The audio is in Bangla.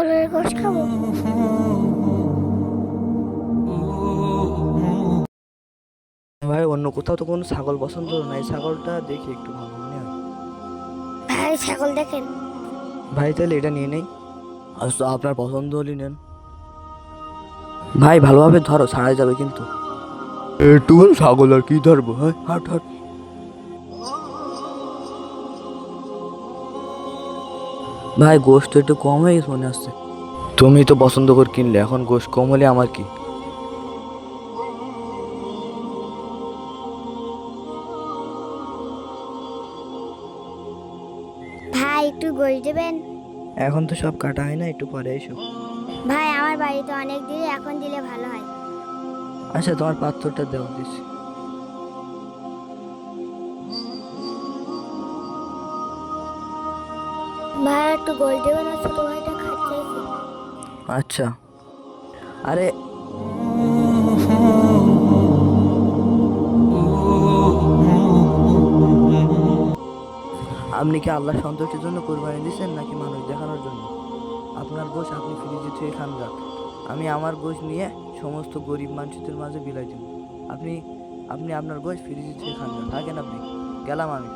ছাগলের গোশ খাব। ভাই অন্য কোথাও তো কোনো ছাগল পছন্দ নাই ছাগলটা দেখি একটু ভালো মনে হয়। ভাই ছাগল দেখেন। ভাই তাহলে এটা নিয়ে নেই। আচ্ছা আপনার পছন্দ হলে নেন। ভাই ভালোভাবে ধরো ছাড়াই যাবে কিন্তু। একটু ছাগল আর কি ধরবো হ্যাঁ? হাট হাট। ভাই গোস্ত একটু কম হয়ে গেছে মনে আসছে তুমি তো পছন্দ করে কিনলে এখন গোস্ত কম হলে আমার কি? ভাই একটু গোশ দেবেন? এখন তো সব কাটা হয় না একটু পরে এসো। ভাই আমার বাড়িতে অনেক দিলে এখন দিলে ভালো হয়। আচ্ছা তোমার পাথরটা দেওয়া দিচ্ছি। ভাই, একটু দেবেন, আর ছোট ভাইটা খাচ্ছে। আচ্ছা। আরে, আপনি কি আল্লাহ সন্তুষ্টির জন্য কোরবানি দিচ্ছেন নাকি মানুষ দেখানোর জন্য? আপনার গোশ আপনি ফ্রিজে থুয়ে খান, যাক। আমি আমার গোশ নিয়ে সমস্ত গরিব মানুষদের মাঝে বিলাই দিব। আপনি আপনি আপনার গোশ ফ্রিজে থুয়ে খান, যাক। থাকেন আপনি। গেলাম আমি।